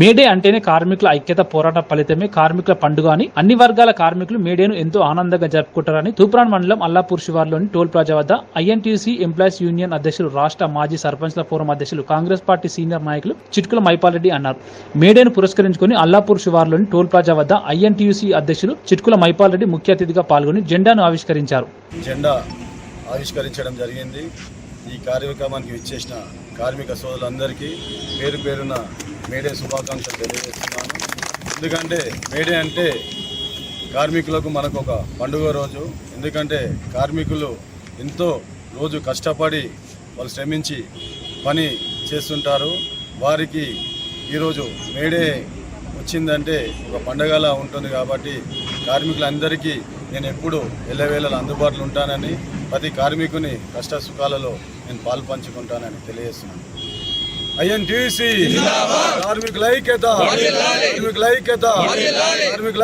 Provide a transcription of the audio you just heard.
May Day అంటేనే కార్మికుల ఐక్యత పోరాట ఫలితమే కార్మికుల పండుగ అని. అన్ని వర్గాల కార్మికులు మేడేను ఎంతో ఆనందంగా జరుపుకుంటారని తూప్రాన్ మండలం అల్లాపూర్ శివార్లోని టోల్ ప్లాజా వద్ద ఐఎన్టీసీ ఎంప్లాయీస్ యూనియన్ అధ్యక్షులు రాష్ట్ర మాజీ సర్పంచ్ల ఫోరం అధ్యక్షులు కాంగ్రెస్ పార్టీ సీనియర్ నాయకులు చిట్కుల మైపాల్రెడ్డి అన్నారు. మేడేను పురస్కరించుకుని అల్లాపూర్ శివార్లోని టోల్ ప్లాజా వద్ద ఐఎన్టీయూసీ అధ్యక్షులు చిట్కుల మైపాల్రెడ్డి ముఖ్య అతిథిగా పాల్గొని జెండాను ఆవిష్కరించారు. జెండా ఆవిష్కరించడం జరిగింది. ఈ కార్యక్రమానికి విచ్చేసిన కార్మిక సోదరులందరికీ పేరు పేరున మేడే శుభాకాంక్షలు తెలియజేస్తున్నాను. ఎందుకంటే మేడే అంటే కార్మికులకు మనకు ఒక పండుగ రోజు. ఎందుకంటే కార్మికులు ఎంతో రోజు కష్టపడి వాళ్ళు శ్రమించి పని చేస్తుంటారు. వారికి ఈరోజు మేడే వచ్చిందంటే ఒక పండగలా ఉంటుంది కాబట్టి కార్మికులందరికీ నేను ఎప్పుడు ఎల్లవేళలు అందుబాటులో ఉంటానని ప్రతి కార్మికుని కష్ట సుఖాలలో నేను పాల్పంచుకుంటానని తెలియజేస్తున్నాను. ఐఎన్టీసీ. కార్మికుల ఐక్యత. కార్మికుల ఐక్యత. కార్మికుల